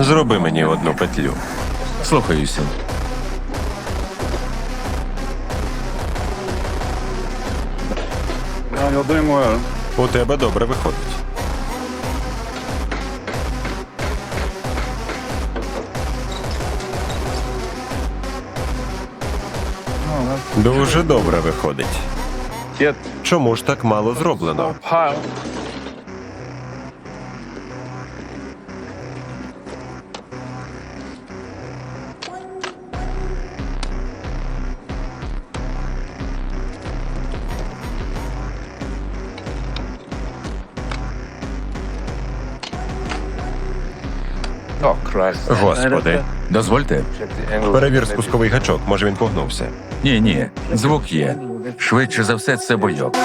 Зроби мені одну петлю. Слухаюся. У тебе добре виходить. Дуже добре виходить. Чому ж так мало зроблено? Господи. Дозвольте. Перевір спусковий гачок, може він погнувся. Ні, ні. Звук є. Швидше за все, це бойок.